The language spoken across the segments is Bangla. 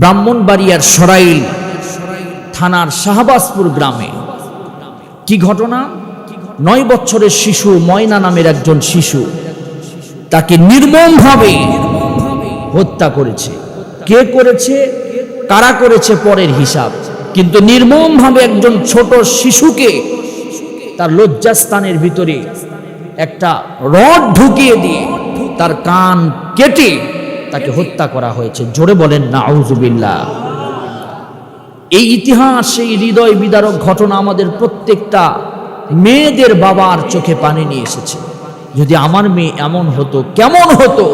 ব্রাহ্মণবাড়িয়ার সরাইল থানার শাহবাজপুর গ্রামে। কি ঘটনা? নয় বছরের শিশু ময়না নামের একজন শিশু তাকে নির্মমভাবে হত্যা করেছে। কে করেছে? কারা করেছে? পরের হিসাব। কিন্তু নির্মমভাবে একজন ছোট শিশুকে তার লজ্জাস্থানের ভিতরে একটা রড ঢুকিয়ে দিয়ে তার কান কেটে তাকে হত্যা করা হয়েছে। জোরে বলেন না আউজুবিল্লাহ এই ইতিহাস, এই হৃদয় বিদারক ঘটনা আমাদের প্রত্যেকটা মেয়েদের বাবার চোখে পানি নিয়ে এসেছে। যদি আমার মেয়ে এমন হতো, কেমন হতো?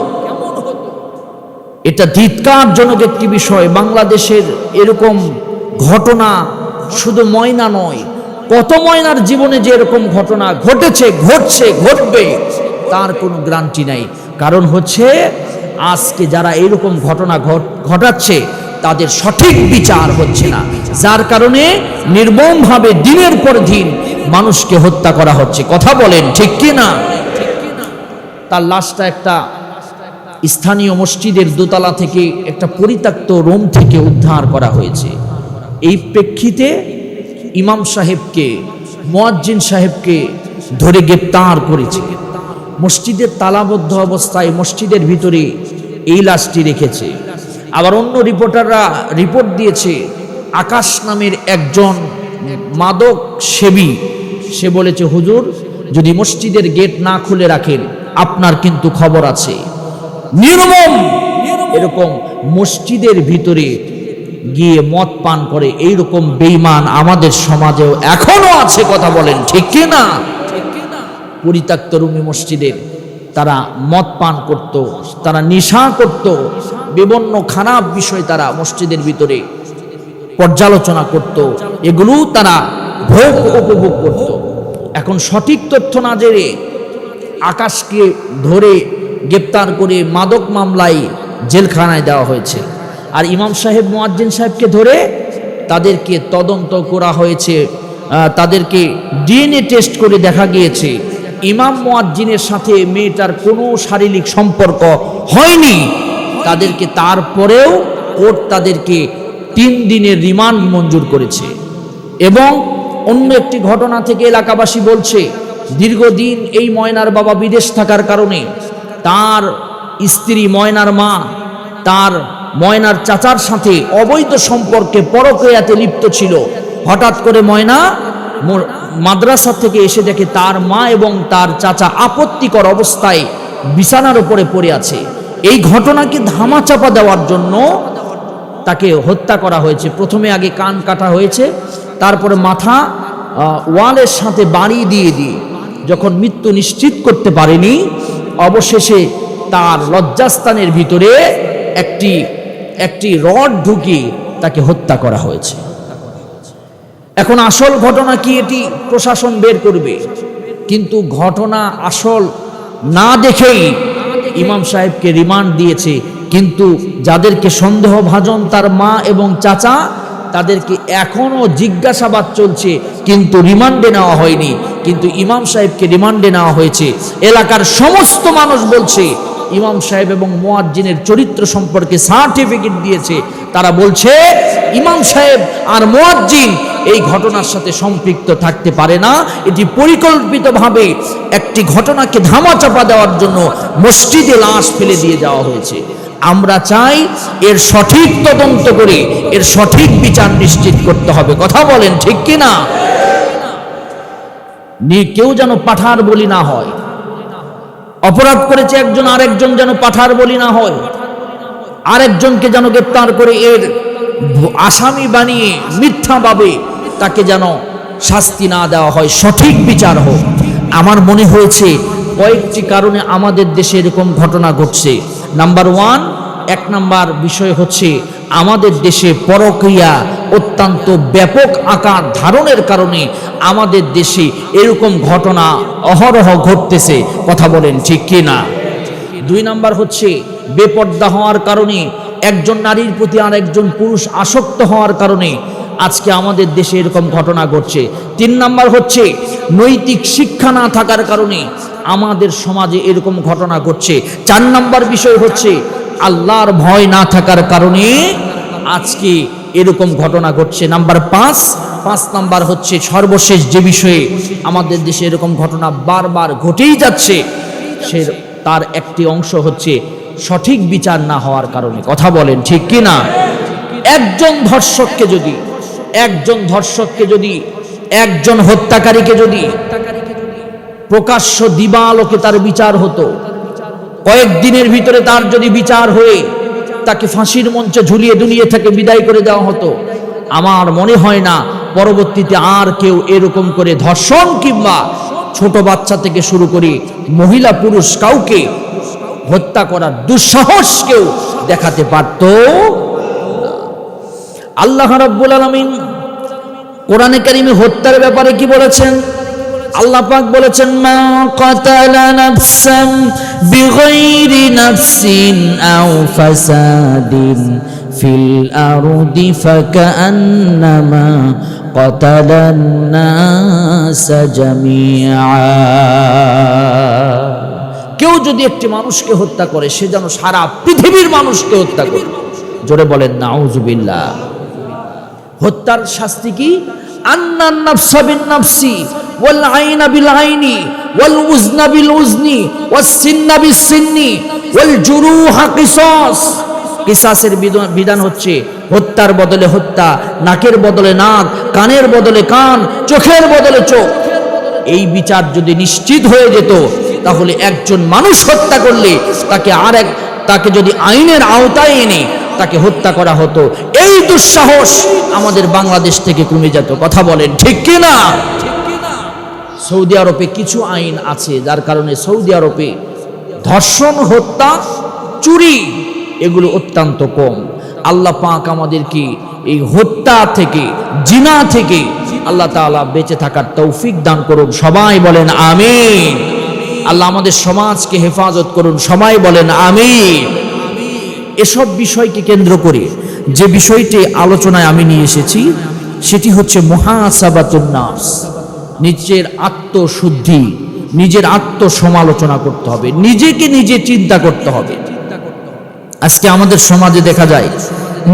এটা ধিৎকারজনক একটি বিষয়। বাংলাদেশের এরকম ঘটনা শুধু ময়না নয়, কত ময়নার জীবনে যে এরকম ঘটনা ঘটেছে, ঘটছে, ঘটবে, তার কোনো গ্রান্টি নাই। কারণ হচ্ছে আজকে যারা এরকম ঘটনা ঘট- ঘটাচ্ছে, তাদের সঠিক বিচার হচ্ছে না। যার কারণে নির্মমভাবে দিনের পর দিন মানুষকে হত্যা করা হচ্ছে। কথা বলেন, ঠিক কি না? তার লাশটা একটা স্থানীয় মসজিদের দোতলা থেকে একটা পরিত্যক্ত রুম থেকে উদ্ধার করা হয়েছে। এই প্রেক্ষিতে ইমাম সাহেবকে, মোয়াজ্জিন সাহেবকে ধরে গ্রেপ্তার করেছে। মসজিদের তালাবদ্ধ অবস্থায় মসজিদের ভিতরে এই লাশটি রেখেছে। আবার অন্য রিপোর্টাররা রিপোর্ট দিয়েছে, আকাশ নামের একজন মাদক সেবী। সে বলেছে, হুজুর, যদি মসজিদের গেট না খুলে রাখেন, আপনার কিন্তু খবর আছে। নির্মম! এরকম মসজিদের ভিতরে গিয়ে মদ পান করে, এইরকম বেইমান আমাদের সমাজেও এখনও আছে, কথা বলেন ঠিক কি না পরিত্যক্ত রুমি মসজিদের। তারা মদ পান করত, তারা নেশা করত বিভিন্ন খারাপ বিষয় তারা মসজিদের ভিতরে পর্যালোচনা করত। এগুলো তারা ভোগ উপভোগ করত। এখন সঠিক তথ্য না জেনে আকাশকে ধরে গ্রেপ্তার করে মাদক মামলায় জেলখানায় দেওয়া হয়েছে। আর ইমাম সাহেব, মোয়াজ্জিন সাহেবকে ধরে তাদেরকে তদন্ত করা হয়েছে। তাদেরকে ডিএনএ টেস্ট করে দেখা গিয়েছে। ইমাম মোয়াজ্জিনের সাথে মেয়েটার কোনো শারীরিক সম্পর্ক হয়নি। তাদেরকে তারপরেও কোর্ট তাদেরকে তিন দিনের রিমান্ড মঞ্জুর করেছে। এবং অন্য একটি ঘটনা থেকে এলাকাবাসী বলছে, দীর্ঘদিন এই ময়নার বাবা বিদেশ থাকার কারণে তার স্ত্রী ময়নার মা, তার ময়নার চাচার সাথে অবৈধ সম্পর্কে পরক্রিয়াতে লিপ্ত ছিল। হঠাৎ করে ময়না মাদ্রাসা থেকে এসে দেখে তার মা এবং তার চাচা আপত্তিকর অবস্থায় বিছানার উপরে পড়ে আছে। এই ঘটনাকে ধামাচাপা দেওয়ার জন্য তাকে হত্যা করা হয়েছে। প্রথমে আগে কান কাটা হয়েছে, তারপরে মাথা ওয়ালের সাথে বাড়ি দিয়ে দিয়ে যখন মৃত্যু নিশ্চিত করতে পারেনি, অবশেষে তার লজ্জাস্থানের ভিতরে একটি একটি রড ঢুকিয়ে তাকে হত্যা করা হয়েছে। এখন আসল ঘটনা কি এটি? প্রশাসন বের করবে। কিন্তু ঘটনা আসল না দেখেই ইমাম সাহেবকে রিমান্ড দিয়েছে। কিন্তু যাদেরকে সন্দেহভাজন তার মা এবং চাচা, তাদেরকে এখনও জিজ্ঞাসাবাদ চলছে, কিন্তু রিমান্ডে নেওয়া হয়নি। কিন্তু ইমাম সাহেবকে রিমান্ডে নেওয়া হয়েছে। এলাকার সমস্ত মানুষ বলছে ইমাম সাহেব এবং মোয়াজ্জিনের চরিত্র সম্পর্কে সার্টিফিকেট দিয়েছে। তারা বলছে, ইমাম সাহেব আর মোয়াজ্জিন এই ঘটনার সাথে সম্পৃক্ত থাকতে পারে না। এটি পরিকল্পিতভাবে একটি ঘটনাকে ধামাচাপা দেওয়ার জন্য মসজিদে লাশ ফেলে দিয়ে যাওয়া হয়েছে। আমরা চাই এর সঠিক তদন্ত করে এর সঠিক বিচার নিশ্চিত করতে হবে। কথা বলেন ঠিক কি না নি- কেউ যেন পাঠার বলি না হয়। অপরাধ করেছে একজন আরেকজন যেন পাঠার বলি না হয়। আরেকজনকে যেন গ্রেপ্তার করে এর আসামি বানিয়ে মিথ্যাভাবে তাকে যেন শাস্তি না দেওয়া হয়। সঠিক বিচার হোক। আমার মনে হয়েছে কয়েকটি কারণে আমাদের দেশে এরকম ঘটনা ঘটছে। নাম্বার ওয়ান এক নাম্বার বিষয় হচ্ছে আমাদের দেশে পরক্রিয়া অত্যন্ত ব্যাপক আকার ধারণের কারণে আমাদের দেশে এরকম ঘটনা অহরহ ঘটতেছে। কথা বলেন ঠিক কি না দুই নাম্বার হচ্ছে, বেপর্দা হওয়ার কারণে একজন নারীর প্রতি আর একজন পুরুষ আসক্ত হওয়ার কারণে আজকে আমাদের দেশে এরকম ঘটনা ঘটছে। তিন নাম্বার হচ্ছে, নৈতিক শিক্ষা না থাকার কারণে আমাদের সমাজে এরকম ঘটনা ঘটছে। চার নাম্বার বিষয় হচ্ছে, আল্লাহর ভয় না থাকার কারণে আজকে এরকম ঘটনা ঘটছে। নাম্বার পাঁচ পাঁচ নাম্বার হচ্ছে সর্বশেষ যে বিষয়ে আমাদের দেশে এরকম ঘটনা বারবার ঘটেই যাচ্ছে, সে তার একটি অংশ হচ্ছে সঠিক বিচার না হওয়ার কারণে। কথা বলেন ঠিক কি না? একজন ধর্ষককে যদি, একজন ধর্ষককে যদি, একজন হত্যাকারীকে যদি প্রকাশ্য দিবালোকে তার বিচার হতো, কয়েকদিনের ভিতরে তার যদি বিচার হয়ে তাকে ফাঁসির মঞ্চে ঝুলিয়ে দুনিয়ে থেকে বিদায় করে দেওয়া হতো, আমার মনে হয় না পরবর্তীতে আর কেউ এরকম করে ধর্ষণ কিংবা ছোট বাচ্চা থেকে শুরু করে মহিলা পুরুষ কাউকে হত্যা করার দুঃসাহস কেউ দেখাতে পারত আল্লাহ রাব্বুল আলামিন কোরআনে কারিমে হত্যার ব্যাপারে কি বলেছেন? আল্লাহ পাক বলেছেন, মা কাতালা নাফসাম বিগাইরি নাফসিন আও ফাসাদিন ফিল আরদি ফাকান্নামা قتل الناس جميعا কেউ যদি একটি মানুষকে হত্যা করে সে যেন সারা পৃথিবীর মানুষকে হত্যা করে জোরে বলেন নাউজুবিল্লাহ হত্যার শাস্তি কি আন্নান নাফসা বিন নাফসি ওয়াল আইনা বিল আইনি ওয়াল উজনা বিল উজনি ওয়াস সিন্না বিস সিন্নি ওয়াল জুরুহা কিসাস কিসাসের বিধান- বিধান হচ্ছে হত্যার বদলে হত্যা, নাকের বদলে নাক, কানের বদলে কান, চোখের বদলে চোখ। এই বিচার যদি নিশ্চিত হয়ে যেত, তাহলে একজন মানুষ হত্যা করলে তাকে আর এক তাকে যদি আইনের আওতায় এনে তাকে হত্যা করা হতো, এই দুঃসাহস আমাদের বাংলাদেশ থেকে কমে যেত। কথা বলেন, ঠিক কি না সৌদি আরবে কিছু আইন আছে, যার কারণে সৌদি আরবে ধর্ষণ, হত্যা, চুরি, এগুলো অত্যন্ত কম। আল্লাহ পাক আমাদেরকে এই হত্যা থেকে, জিনা থেকে আল্লাহ তাআলা বেঁচে থাকার তৌফিক দান করুন। সবাই বলেন আমিন। আল্লাহ আমাদের সমাজকে হেফাজত করুন। সবাই বলেন আমিন। এসব বিষয়কে কেন্দ্র করে যে বিষয়টি আলোচনায় আমি নিয়ে এসেছি, সেটি হচ্ছে মহাসাবাতুন নাফস নিজের আত্মশুদ্ধি, নিজের আত্মসমালোচনা করতে হবে। নিজেকে নিজে চিন্তা করতে হবে। আজকে আমাদের সমাজে দেখা যায়,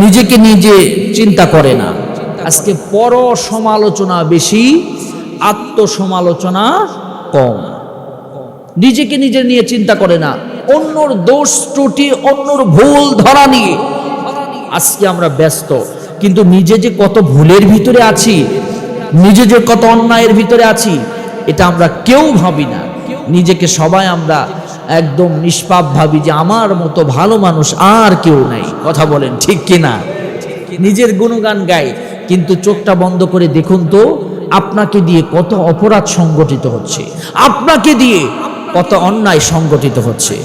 নিজেকে নিজে চিন্তা করে না। আজকে পর সমালোচনা বেশি, আত্মসমালোচনা কম। নিজেকে নিজে নিয়ে চিন্তা করে না, অন্যর দোষ ত্রুটি, অন্যর ভুল ধরা নিয়ে। আজকে আমরা ব্যস্ত, কিন্তু নিজে যে কত ভুলের ভিতরে আছি, নিজে যে কত অন্যায়ের ভিতরে আছি, এটা আমরা কেউ ভাবি না। নিজেকে সবাই আমরা একদম নিষ্পাপ ভাবি যে আমার মতো ভালো মানুষ আর কেউ নাই। কথা বলেন ঠিক কিনা? নিজের গুণগান গাই, কিন্তু চোখটা বন্ধ করে দেখুন তো, আপনাকে দিয়ে কত অপরাধ সংগঠিত হচ্ছে। আপনাকে দিয়ে কত অন্যায় সংগঠিত হচ্ছে।